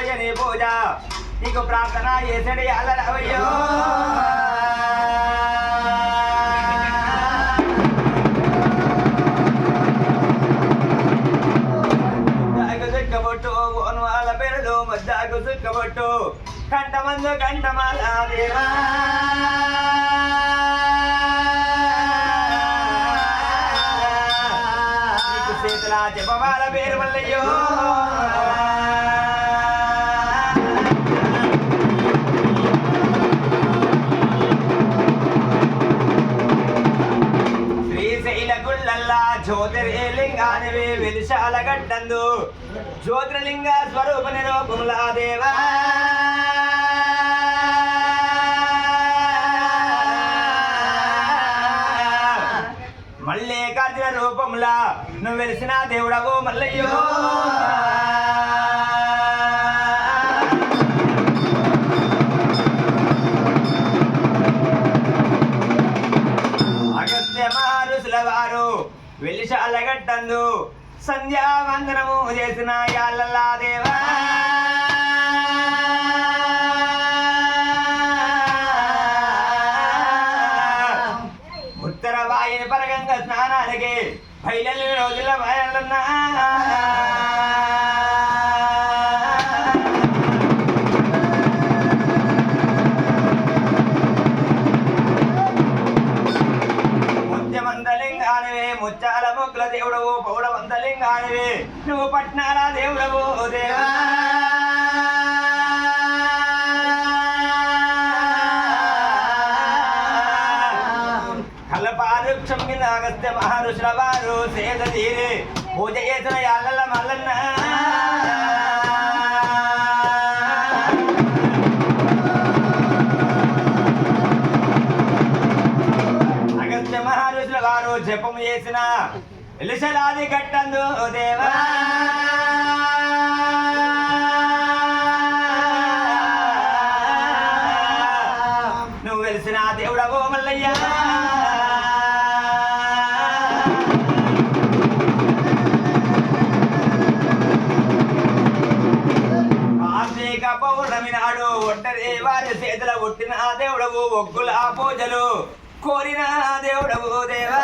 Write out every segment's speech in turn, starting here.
చేయని పూజ. నీకు ప్రార్థన చేసడి అలరవయ్యో ముద్దాకు సుక్కబొట్టు కంటమందు కంటమాల దేవా. పేరు మల్లయ్యో గడ్డందు జ్యోతిర్లింగ స్వరూప నిరూపములా దేవా. మల్లికార్జున రూపములా నువ్వు వెలిసిన దేవుడవు మల్లయ్యో. సంధ్యావందనము చేసిన యాళ్ళలా దేవా. ఉత్తర వాయుని పరగంగా స్నానానికి బయలు రోజుల వాయాలన్నా దేవుడవు నువ్వు పట్నాల దేవుడవు దేవా. కలపారుక్షం కింద అగస్త్య మహర్షుల వారు సేద తీరి. పూజ చేసిన యాళ్ళ మల్లన్న. అగస్త్య మహర్షుల వారు జపం చేసిన ఎలిసలాది గట్టందు దేవా. నువ్వు వెలిసిన దేవుడవో మల్లయ్యా. పౌర్ణమి నాడు ఒంటరి వారి చేతుల ఒట్టిన దేవుడవు ఒగ్గుల పూజలు కోరిన దేవుడవు దేవా.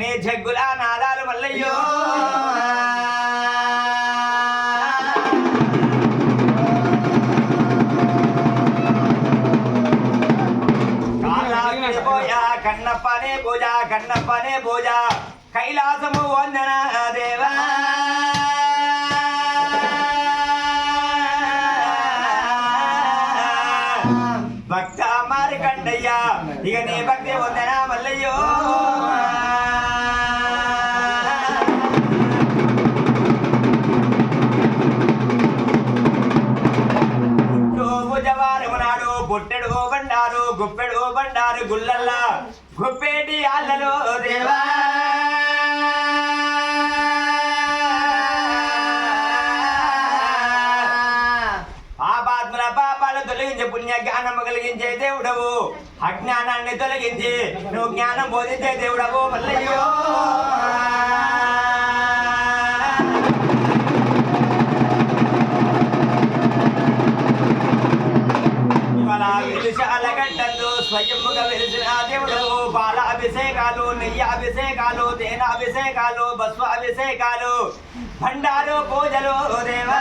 నీ జగ్గుల నాదాలు మల్లయ్యో. కన్నప్పనే పూజ కన్నప్పనే పూజ కైలాసము వందన దేవా. భక్త మారికండయ్య ఇక నీ భక్తి గుప్పెడు బండారు గుల్లల్లా గుప్పేటి ఆళ్ళలో దేవా పాపాత్మల పాపాలు తొలగించే పుణ్య జ్ఞానము కలిగించే దేవుడవు. అజ్ఞానాన్ని తొలగించి నువ్వు జ్ఞానం బోధించే దేవుడవు మల్లయ్యో. అభిషేకాలు తేన అభిషేకాలు బస్వ అభిషేకాలు భండారు పూజలు దేవా.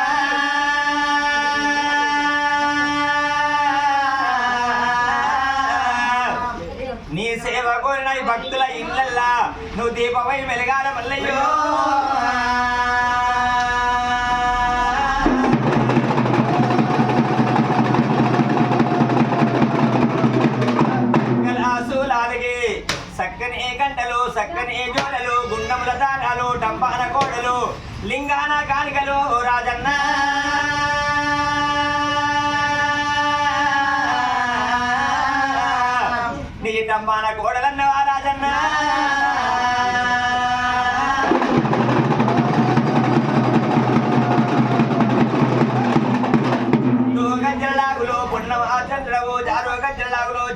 నీ సేవ కోరిన భక్తుల ఇళ్ళల్లా నువ్వు దీపమై వెలగాల మల్లయ్యో లింగాన కానికలు రాజన్న. నీ తమ్మాన కోడలన్నవా రాజన్న.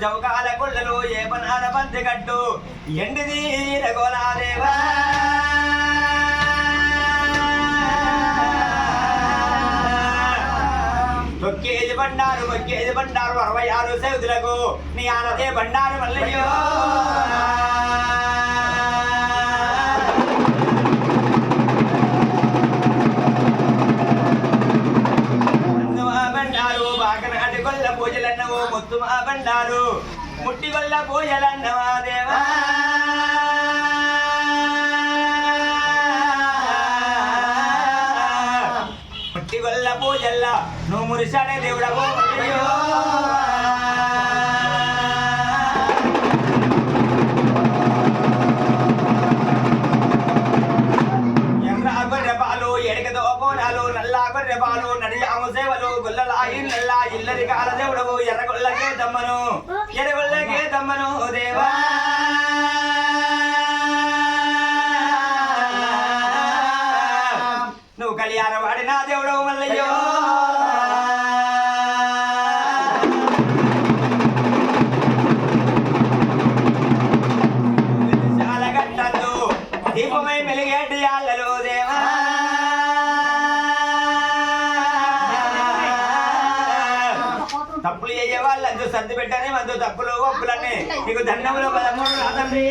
జౌకాల గుళ్ళలు ఏ పంచగట్టు ఎండిది రఘోలాదేవా బండారు మొక్కేది బండారు అరవై ఆరు సౌదులకు నీ ఆనదే బండారు మల్లయ్యో. పూజలన్నవో ముత్తు మా బండారు ముట్టి వల్ల పూజల నల్ల గొర్రె పాలు నడియాము సేవలు గుల్లల నల్లా ఇల్లరి కాల దేవుడవు ఎర్రగొల్లకే దమ్మను ఎర్రగొల్లకే దమ్మను దేవా. సర్ది పెట్టని మందు తప్పులు ఒప్పులన్నీ. నీకు దండములు పదమూడు రాదండి.